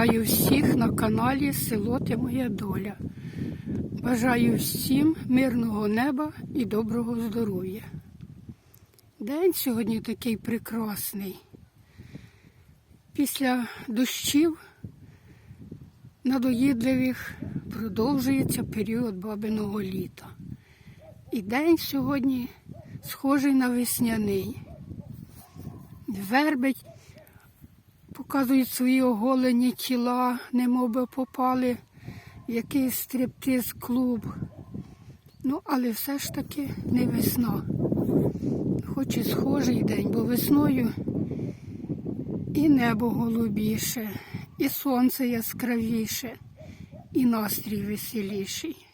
Вітаю всіх на каналі Село Ти Моя Доля. Бажаю всім мирного неба і доброго здоров'я. День сьогодні такий прекрасний. Після дощів надоїдливих продовжується період бабиного літа. І день сьогодні схожий на весняний. Вербить показують свої оголені тіла, немовби попали в якийсь стриптиз клуб. Ну, але все ж таки не весна. Хоч і схожий день, бо весною і небо голубіше, і сонце яскравіше, і настрій веселіший.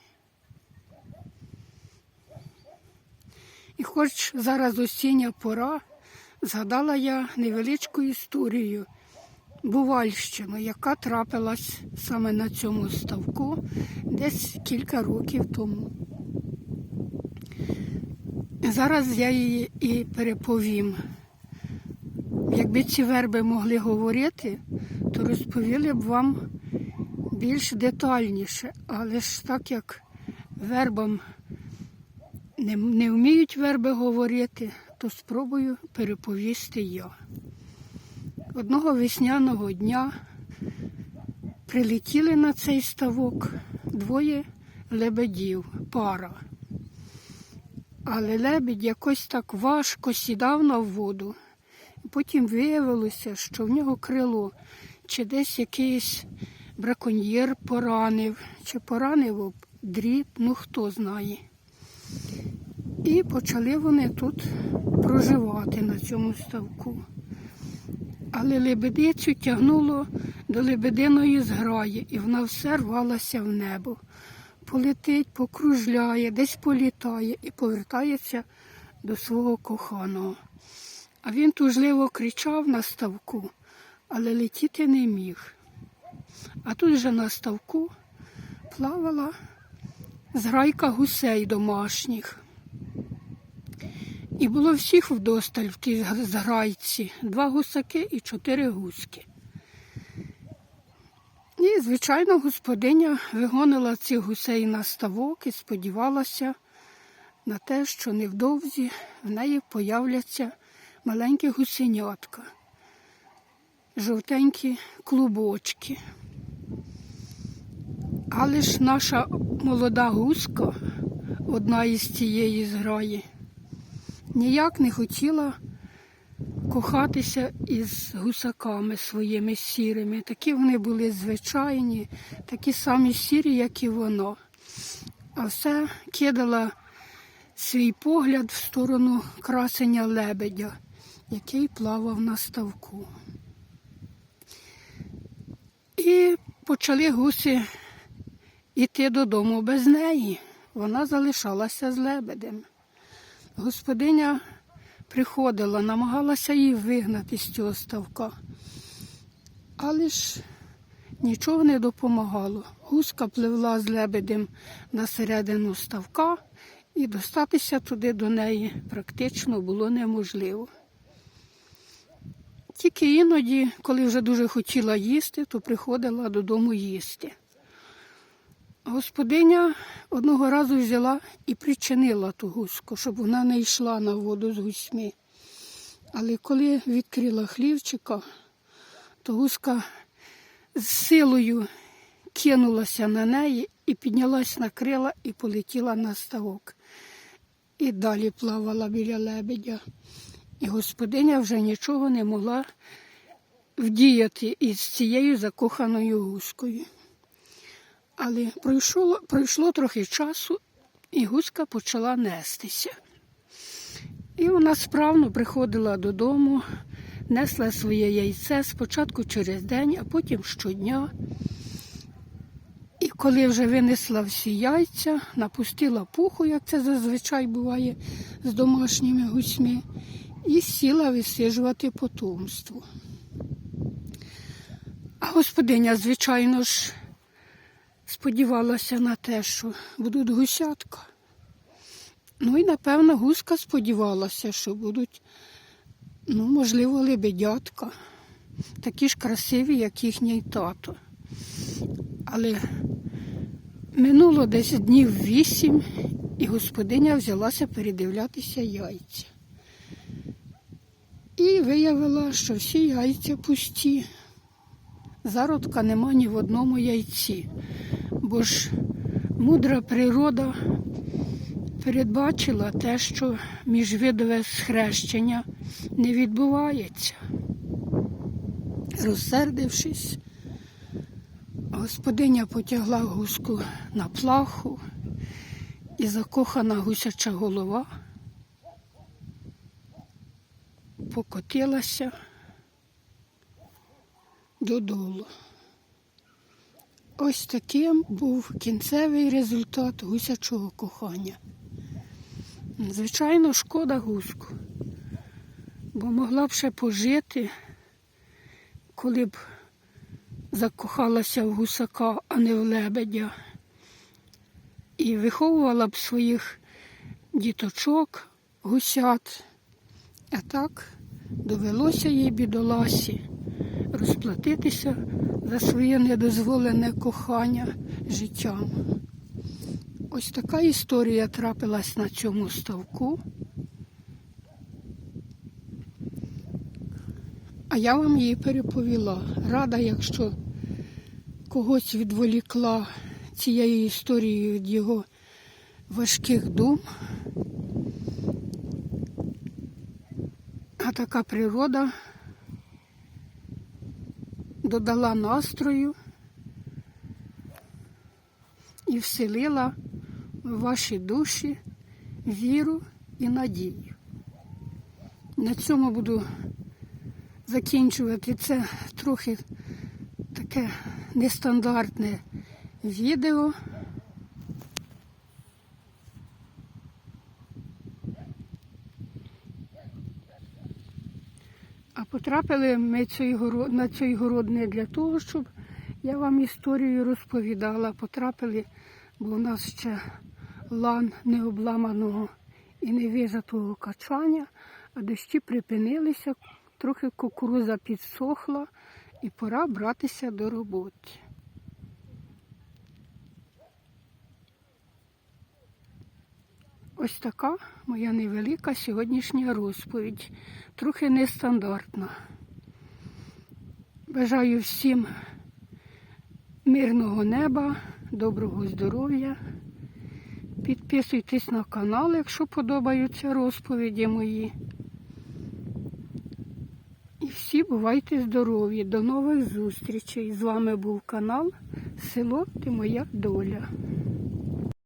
І хоч зараз осіння пора, згадала я невеличку історію, Бувальщину, яка трапилась саме на цьому ставку десь кілька років тому. Зараз я її і переповім. Якби ці верби могли говорити, то розповіли б вам більш детальніше, але ж так як вербам не, не вміють верби говорити, то спробую переповісти я. Одного весняного дня прилетіли на цей ставок двоє лебедів, пара. Але лебідь якось так важко сідав на воду. Потім виявилося, що в нього крило, чи десь якийсь браконьєр поранив, чи поранив об дріт, ну хто знає. І почали вони тут проживати на цьому ставку. Але лебедицю тягнуло до лебединої зграї, і вона все рвалася в небо. Полетить, покружляє, десь політає і повертається до свого коханого. А він тужливо кричав на ставку, але летіти не міг. А тут же на ставку плавала зграйка гусей домашніх. І було всіх вдосталь в тій зграйці. Два гусаки і чотири гуски. І, звичайно, господиня вигонила цих гусей на ставок і сподівалася на те, що невдовзі в неї появляться маленькі гусенятка, жовтенькі клубочки. Але ж наша молода гуска, одна із цієї зграї, ніяк не хотіла кохатися із гусаками своїми сірими. Такі вони були звичайні, такі самі сірі, як і воно. А все кидала свій погляд в сторону красення лебедя, який плавав на ставку. І почали гуси йти додому без неї. Вона залишалася з лебедем. Господиня приходила, намагалася її вигнати з цього ставка. Але ж нічого не допомагало. Гуска пливла з лебедем на середину ставка, і достатися туди до неї практично було неможливо. Тільки іноді, коли вже дуже хотіла їсти, то приходила додому їсти. Господиня одного разу взяла і причинила ту гуску, щоб вона не йшла на воду з гусьми. Але коли відкрила хлівчика, то гуска з силою кинулася на неї і піднялась на крила і полетіла на ставок. І далі плавала біля лебедя. І господиня вже нічого не могла вдіяти із цією закоханою гускою. Але пройшло, пройшло трохи часу, і гуска почала нестися. І вона справно приходила додому, несла своє яйце спочатку через день, а потім щодня. І коли вже винесла всі яйця, напустила пуху, як це зазвичай буває з домашніми гусьми, і сіла висижувати потомство. А господиня, звичайно ж, сподівалася на те, що будуть гусятка. Ну і, напевно, гуска сподівалася, що будуть, ну, можливо, лебедятка. такі ж красиві, як їхній тато. Але минуло десь днів вісім, і господиня взялася передивлятися яйця. І виявила, що всі яйця пусті. Зародка нема ні в одному яйці. Бо ж мудра природа передбачила те, що міжвидове схрещення не відбувається. Розсердившись, господиня потягла гуску на плаху і закохана гусяча голова покотилася додолу. Ось таким був кінцевий результат гусячого кохання. Звичайно, шкода гуску, бо могла б ще пожити, коли б закохалася в гусака, а не в лебедя, і виховувала б своїх діточок, гусят. А так довелося їй бідоласі розплатитися за своє недозволене кохання життям. Ось така історія трапилась на цьому ставку. А я вам її переповіла. Рада, якщо когось відволікла цією історією від його важких дум. А така природа додала настрою і вселила в ваші душі віру і надію. На цьому буду закінчувати це трохи таке нестандартне відео. Потрапили ми цей город, на цей город не для того, щоб я вам історію розповідала. Потрапили, бо в нас ще лан необламаного і невижатого качання, а дощі припинилися, трохи кукуруза підсохла і пора братися до роботи. Ось така моя невелика сьогоднішня розповідь, трохи нестандартна. Бажаю всім мирного неба, доброго здоров'я. Підписуйтесь на канал, якщо подобаються розповіді мої. І всі бувайте здорові. До нових зустрічей. З вами був канал Село Ти Моя Доля.